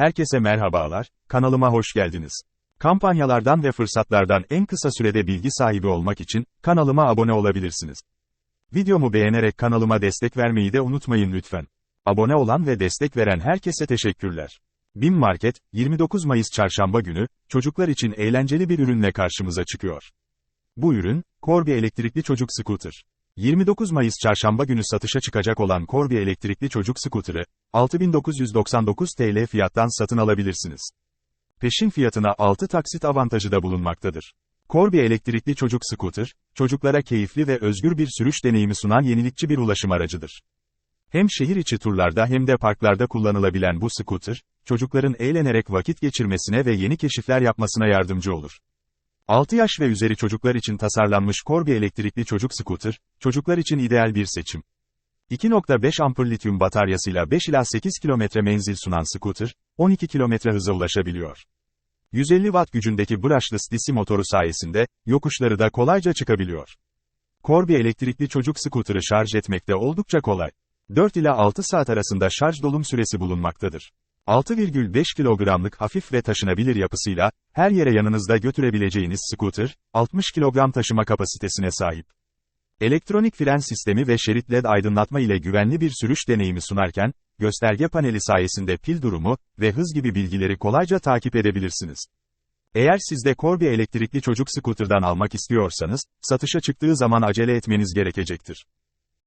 Herkese merhabalar, kanalıma hoş geldiniz. Kampanyalardan ve fırsatlardan en kısa sürede bilgi sahibi olmak için kanalıma abone olabilirsiniz. Videomu beğenerek kanalıma destek vermeyi de unutmayın lütfen. Abone olan ve destek veren herkese teşekkürler. BİM Market, 29 Mayıs çarşamba günü, çocuklar için eğlenceli bir ürünle karşımıza çıkıyor. Bu ürün, Corby elektrikli çocuk scooter. 29 Mayıs çarşamba günü satışa çıkacak olan Corby elektrikli çocuk scooter'ı, 6999 TL fiyattan satın alabilirsiniz. Peşin fiyatına 6 taksit avantajı da bulunmaktadır. Corby elektrikli çocuk scooter, çocuklara keyifli ve özgür bir sürüş deneyimi sunan yenilikçi bir ulaşım aracıdır. Hem şehir içi turlarda hem de parklarda kullanılabilen bu scooter, çocukların eğlenerek vakit geçirmesine ve yeni keşifler yapmasına yardımcı olur. 6 yaş ve üzeri çocuklar için tasarlanmış Corby elektrikli çocuk scooter, çocuklar için ideal bir seçim. 2.5 ampul lityum bataryasıyla 5 ila 8 kilometre menzil sunan scooter, 12 kilometre hıza ulaşabiliyor. 150 watt gücündeki brushless DC motoru sayesinde, yokuşları da kolayca çıkabiliyor. Corby elektrikli çocuk scooter'ı şarj etmekte oldukça kolay. 4 ila 6 saat arasında şarj dolum süresi bulunmaktadır. 6,5 kilogramlık hafif ve taşınabilir yapısıyla, her yere yanınızda götürebileceğiniz scooter, 60 kilogram taşıma kapasitesine sahip. Elektronik fren sistemi ve şerit LED aydınlatma ile güvenli bir sürüş deneyimi sunarken, gösterge paneli sayesinde pil durumu ve hız gibi bilgileri kolayca takip edebilirsiniz. Eğer siz de Corby elektrikli çocuk scooter'dan almak istiyorsanız, satışa çıktığı zaman acele etmeniz gerekecektir.